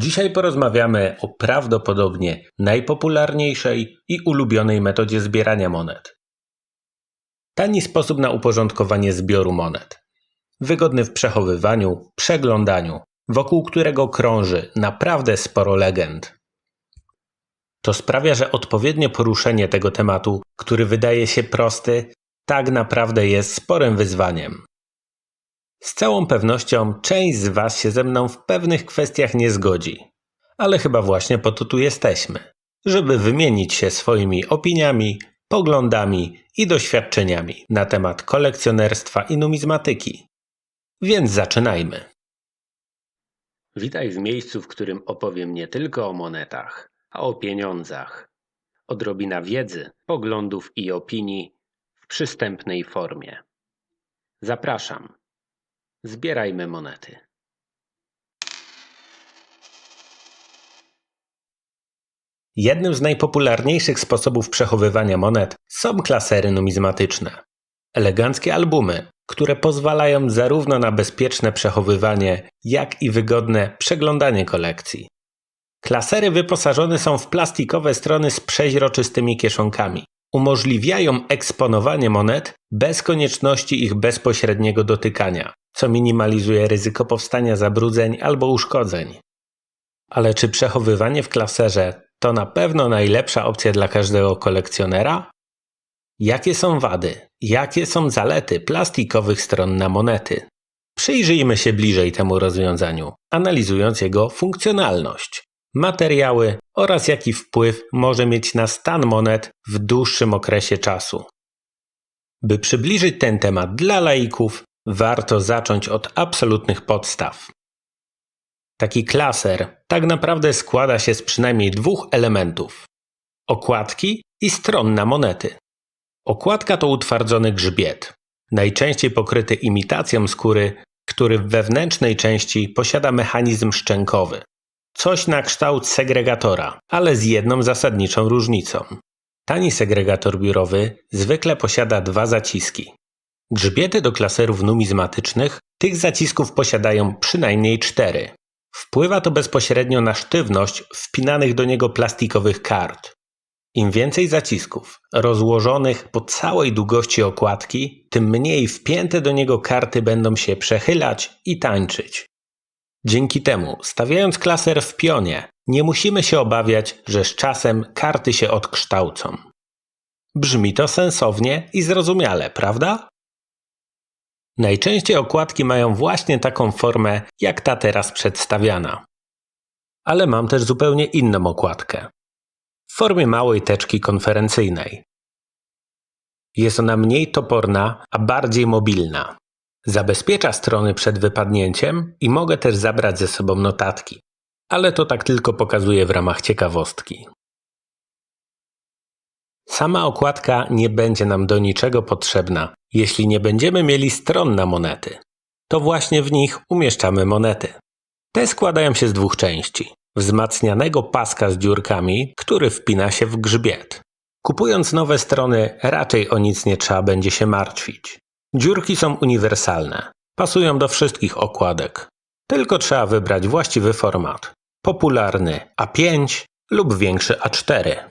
Dzisiaj porozmawiamy o prawdopodobnie najpopularniejszej i ulubionej metodzie zbierania monet. Tani sposób na uporządkowanie zbioru monet. Wygodny w przechowywaniu, przeglądaniu, wokół którego krąży naprawdę sporo legend. To sprawia, że odpowiednie poruszenie tego tematu, który wydaje się prosty, tak naprawdę jest sporym wyzwaniem. Z całą pewnością część z Was się ze mną w pewnych kwestiach nie zgodzi, ale chyba właśnie po to tu jesteśmy, żeby wymienić się swoimi opiniami, poglądami i doświadczeniami na temat kolekcjonerstwa i numizmatyki. Więc zaczynajmy. Witaj w miejscu, w którym opowiem nie tylko o monetach, a o pieniądzach. Odrobina wiedzy, poglądów i opinii w przystępnej formie. Zapraszam. Zbierajmy monety. Jednym z najpopularniejszych sposobów przechowywania monet są klasery numizmatyczne. Eleganckie albumy, które pozwalają zarówno na bezpieczne przechowywanie, jak i wygodne przeglądanie kolekcji. Klasery wyposażone są w plastikowe strony z przeźroczystymi kieszonkami. Umożliwiają eksponowanie monet bez konieczności ich bezpośredniego dotykania, co minimalizuje ryzyko powstania zabrudzeń albo uszkodzeń. Ale czy przechowywanie w klaserze to na pewno najlepsza opcja dla każdego kolekcjonera? Jakie są wady, jakie są zalety plastikowych stron na monety? Przyjrzyjmy się bliżej temu rozwiązaniu, analizując jego funkcjonalność, materiały oraz jaki wpływ może mieć na stan monet w dłuższym okresie czasu. By przybliżyć ten temat dla laików, warto zacząć od absolutnych podstaw. Taki klaser tak naprawdę składa się z przynajmniej dwóch elementów: okładki i stron na monety. Okładka to utwardzony grzbiet, najczęściej pokryty imitacją skóry, który w wewnętrznej części posiada mechanizm szczękowy. Coś na kształt segregatora, ale z jedną zasadniczą różnicą. Tani segregator biurowy zwykle posiada dwa zaciski. Grzbiety do klaserów numizmatycznych tych zacisków posiadają przynajmniej cztery. Wpływa to bezpośrednio na sztywność wpinanych do niego plastikowych kart. Im więcej zacisków rozłożonych po całej długości okładki, tym mniej wpięte do niego karty będą się przechylać i tańczyć. Dzięki temu, stawiając klaser w pionie, nie musimy się obawiać, że z czasem karty się odkształcą. Brzmi to sensownie i zrozumiale, prawda? Najczęściej okładki mają właśnie taką formę, jak ta teraz przedstawiana. Ale mam też zupełnie inną okładkę. W formie małej teczki konferencyjnej. Jest ona mniej toporna, a bardziej mobilna. Zabezpiecza strony przed wypadnięciem i mogę też zabrać ze sobą notatki. Ale to tak tylko pokazuję w ramach ciekawostki. Sama okładka nie będzie nam do niczego potrzebna, jeśli nie będziemy mieli stron na monety. To właśnie w nich umieszczamy monety. Te składają się z dwóch części. Wzmacnianego paska z dziurkami, który wpina się w grzbiet. Kupując nowe strony, raczej o nic nie trzeba będzie się martwić. Dziurki są uniwersalne. Pasują do wszystkich okładek. Tylko trzeba wybrać właściwy format. Popularny A5 lub większy A4.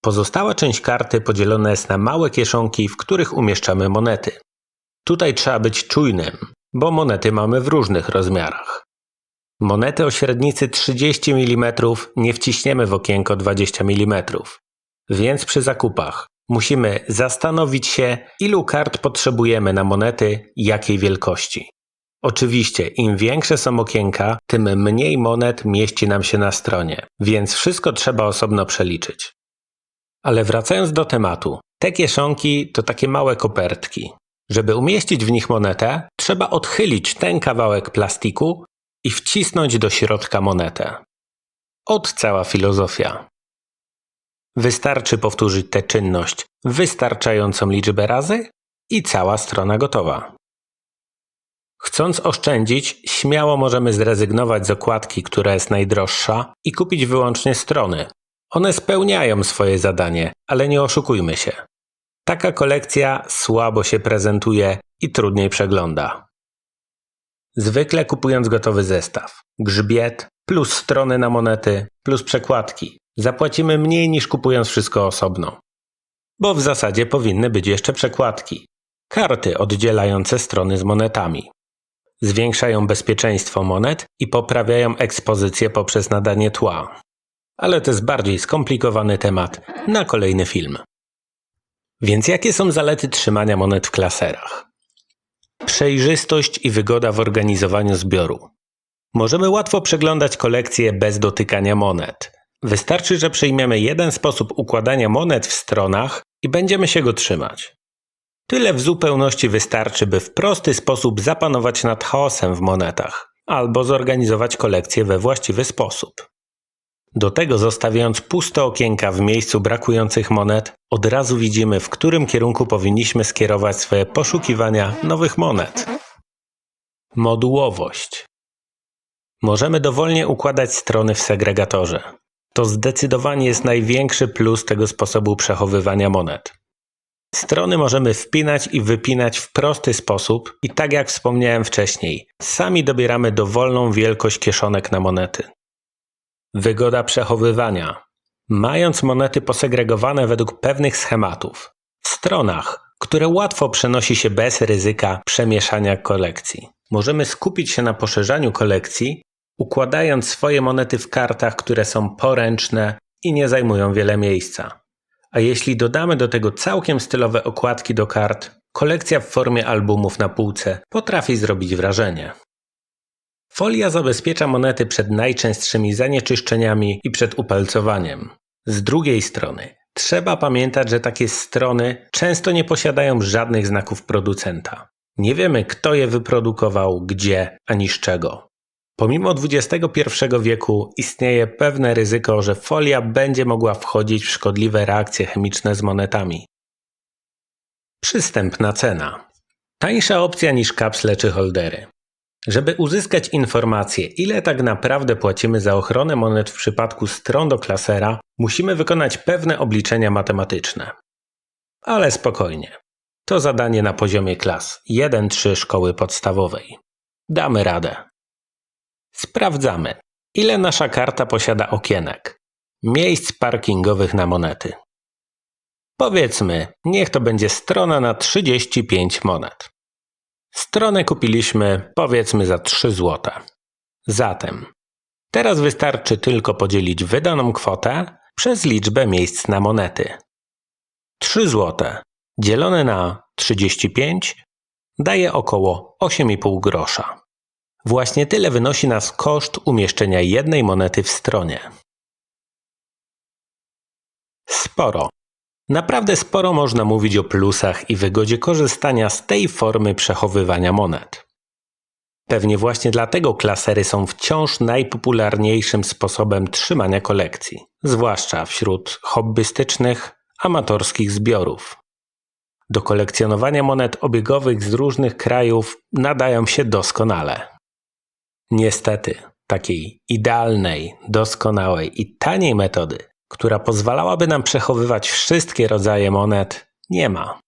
Pozostała część karty podzielona jest na małe kieszonki, w których umieszczamy monety. Tutaj trzeba być czujnym, bo monety mamy w różnych rozmiarach. Monety o średnicy 30 mm nie wciśniemy w okienko 20 mm, więc przy zakupach musimy zastanowić się, ilu kart potrzebujemy na monety, jakiej wielkości. Oczywiście, im większe są okienka, tym mniej monet mieści nam się na stronie, więc wszystko trzeba osobno przeliczyć. Ale wracając do tematu, te kieszonki to takie małe kopertki. Żeby umieścić w nich monetę, trzeba odchylić ten kawałek plastiku i wcisnąć do środka monetę. Od cała filozofia. Wystarczy powtórzyć tę czynność wystarczającą liczbę razy i cała strona gotowa. Chcąc oszczędzić, śmiało możemy zrezygnować z okładki, która jest najdroższa i kupić wyłącznie strony, one spełniają swoje zadanie, ale nie oszukujmy się. Taka kolekcja słabo się prezentuje i trudniej przegląda. Zwykle kupując gotowy zestaw, grzbiet, plus strony na monety, plus przekładki. Zapłacimy mniej niż kupując wszystko osobno. Bo w zasadzie powinny być jeszcze przekładki. Karty oddzielające strony z monetami. Zwiększają bezpieczeństwo monet i poprawiają ekspozycję poprzez nadanie tła. Ale to jest bardziej skomplikowany temat na kolejny film. Więc jakie są zalety trzymania monet w klaserach? Przejrzystość i wygoda w organizowaniu zbioru. Możemy łatwo przeglądać kolekcję bez dotykania monet. Wystarczy, że przyjmiemy jeden sposób układania monet w stronach i będziemy się go trzymać. Tyle w zupełności wystarczy, by w prosty sposób zapanować nad chaosem w monetach albo zorganizować kolekcję we właściwy sposób. Do tego zostawiając puste okienka w miejscu brakujących monet, od razu widzimy, w którym kierunku powinniśmy skierować swoje poszukiwania nowych monet. Modułowość. Możemy dowolnie układać strony w segregatorze. To zdecydowanie jest największy plus tego sposobu przechowywania monet. Strony możemy wpinać i wypinać w prosty sposób i tak jak wspomniałem wcześniej, sami dobieramy dowolną wielkość kieszonek na monety. Wygoda przechowywania. Mając monety posegregowane według pewnych schematów, w stronach, które łatwo przenosi się bez ryzyka przemieszania kolekcji. Możemy skupić się na poszerzaniu kolekcji, układając swoje monety w kartach, które są poręczne i nie zajmują wiele miejsca. A jeśli dodamy do tego całkiem stylowe okładki do kart, kolekcja w formie albumów na półce potrafi zrobić wrażenie. Folia zabezpiecza monety przed najczęstszymi zanieczyszczeniami i przed upalcowaniem. Z drugiej strony, trzeba pamiętać, że takie strony często nie posiadają żadnych znaków producenta. Nie wiemy, kto je wyprodukował, gdzie ani z czego. Pomimo XXI wieku istnieje pewne ryzyko, że folia będzie mogła wchodzić w szkodliwe reakcje chemiczne z monetami. Przystępna cena. Tańsza opcja niż kapsle czy holdery. Żeby uzyskać informację, ile tak naprawdę płacimy za ochronę monet w przypadku stron do klasera, musimy wykonać pewne obliczenia matematyczne. Ale spokojnie. To zadanie na poziomie klas 1-3 szkoły podstawowej. Damy radę. Sprawdzamy, ile nasza karta posiada okienek, miejsc parkingowych na monety. Powiedzmy, niech to będzie strona na 35 monet. Stronę kupiliśmy powiedzmy za 3 zł. Zatem, teraz wystarczy tylko podzielić wydaną kwotę przez liczbę miejsc na monety. 3 zł dzielone na 35 daje około 8,5 grosza. Właśnie tyle wynosi nas koszt umieszczenia jednej monety w stronie. Sporo. Naprawdę sporo można mówić o plusach i wygodzie korzystania z tej formy przechowywania monet. Pewnie właśnie dlatego klasery są wciąż najpopularniejszym sposobem trzymania kolekcji, zwłaszcza wśród hobbystycznych, amatorskich zbiorów. Do kolekcjonowania monet obiegowych z różnych krajów nadają się doskonale. Niestety, takiej idealnej, doskonałej i taniej metody, która pozwalałaby nam przechowywać wszystkie rodzaje monet, nie ma.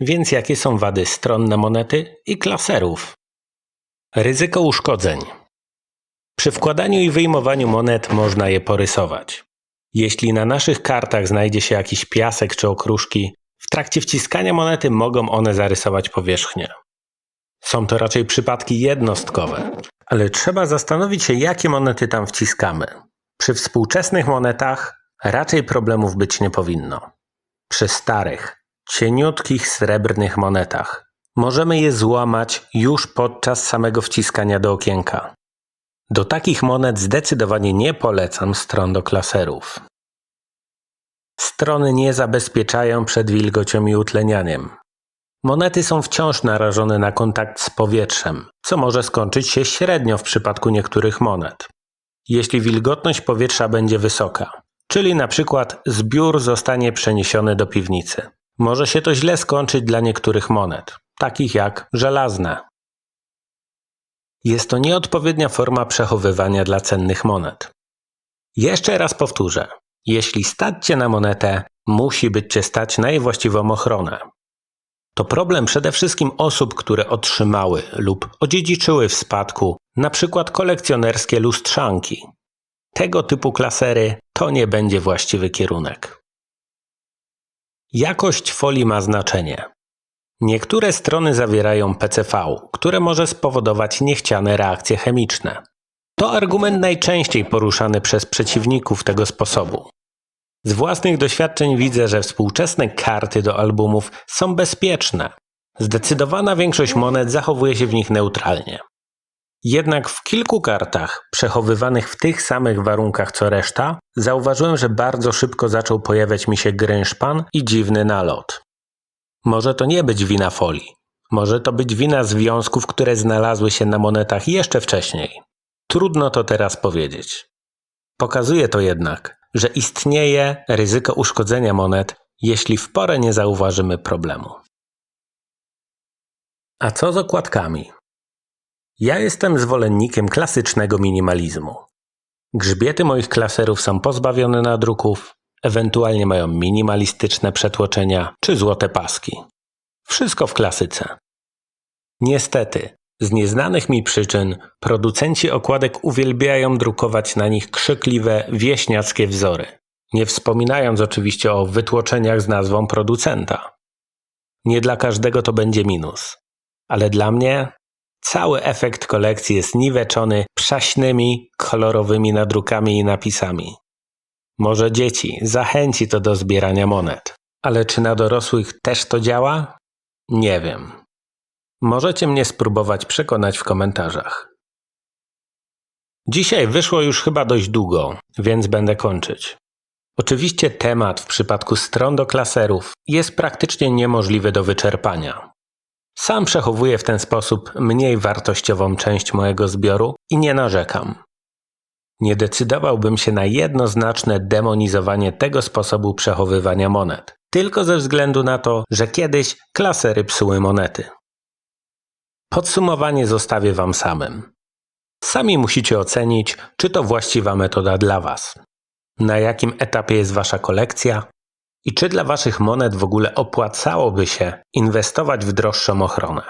Więc jakie są wady stronne monety i klaserów? Ryzyko uszkodzeń. Przy wkładaniu i wyjmowaniu monet można je porysować. Jeśli na naszych kartach znajdzie się jakiś piasek czy okruszki, w trakcie wciskania monety mogą one zarysować powierzchnię. Są to raczej przypadki jednostkowe, ale trzeba zastanowić się, jakie monety tam wciskamy. Przy współczesnych monetach raczej problemów być nie powinno. Przy starych, cieniutkich srebrnych monetach możemy je złamać już podczas samego wciskania do okienka. Do takich monet zdecydowanie nie polecam stron do klaserów. Strony nie zabezpieczają przed wilgocią i utlenianiem. Monety są wciąż narażone na kontakt z powietrzem, co może skończyć się średnio w przypadku niektórych monet. Jeśli wilgotność powietrza będzie wysoka, czyli na przykład zbiór zostanie przeniesiony do piwnicy, może się to źle skończyć dla niektórych monet, takich jak żelazne. Jest to nieodpowiednia forma przechowywania dla cennych monet. Jeszcze raz powtórzę. Jeśli stać cię na monetę, musi być cię stać na jej właściwą ochronę. To problem przede wszystkim osób, które otrzymały lub odziedziczyły w spadku np. kolekcjonerskie lustrzanki, tego typu klasery to nie będzie właściwy kierunek. Jakość folii ma znaczenie. Niektóre strony zawierają PCV, które może spowodować niechciane reakcje chemiczne. To argument najczęściej poruszany przez przeciwników tego sposobu. Z własnych doświadczeń widzę, że współczesne karty do albumów są bezpieczne. Zdecydowana większość monet zachowuje się w nich neutralnie. Jednak w kilku kartach, przechowywanych w tych samych warunkach co reszta, zauważyłem, że bardzo szybko zaczął pojawiać mi się grynszpan i dziwny nalot. Może to nie być wina folii. Może to być wina związków, które znalazły się na monetach jeszcze wcześniej. Trudno to teraz powiedzieć. Pokazuje to jednak, że istnieje ryzyko uszkodzenia monet, jeśli w porę nie zauważymy problemu. A co z okładkami? Ja jestem zwolennikiem klasycznego minimalizmu. Grzbiety moich klaserów są pozbawione nadruków, ewentualnie mają minimalistyczne przetłoczenia czy złote paski. Wszystko w klasyce. Niestety, z nieznanych mi przyczyn producenci okładek uwielbiają drukować na nich krzykliwe, wieśniackie wzory, nie wspominając oczywiście o wytłoczeniach z nazwą producenta. Nie dla każdego to będzie minus, ale dla mnie cały efekt kolekcji jest niweczony przaśnymi, kolorowymi nadrukami i napisami. Może dzieci zachęci to do zbierania monet, ale czy na dorosłych też to działa? Nie wiem. Możecie mnie spróbować przekonać w komentarzach. Dzisiaj wyszło już chyba dość długo, więc będę kończyć. Oczywiście temat w przypadku stron do klaserów jest praktycznie niemożliwy do wyczerpania. Sam przechowuję w ten sposób mniej wartościową część mojego zbioru i nie narzekam. Nie decydowałbym się na jednoznaczne demonizowanie tego sposobu przechowywania monet, tylko ze względu na to, że kiedyś klasery psuły monety. Podsumowanie zostawię Wam samym. Sami musicie ocenić, czy to właściwa metoda dla Was. Na jakim etapie jest Wasza kolekcja i czy dla Waszych monet w ogóle opłacałoby się inwestować w droższą ochronę.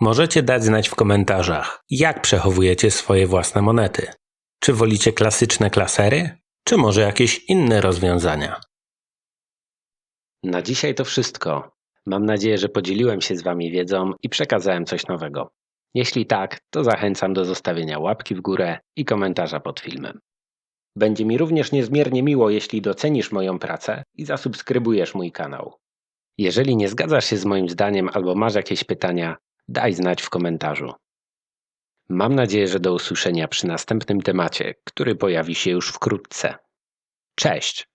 Możecie dać znać w komentarzach, jak przechowujecie swoje własne monety. Czy wolicie klasyczne klasery, czy może jakieś inne rozwiązania? Na dzisiaj to wszystko. Mam nadzieję, że podzieliłem się z Wami wiedzą i przekazałem coś nowego. Jeśli tak, to zachęcam do zostawienia łapki w górę i komentarza pod filmem. Będzie mi również niezmiernie miło, jeśli docenisz moją pracę i zasubskrybujesz mój kanał. Jeżeli nie zgadzasz się z moim zdaniem albo masz jakieś pytania, daj znać w komentarzu. Mam nadzieję, że do usłyszenia przy następnym temacie, który pojawi się już wkrótce. Cześć!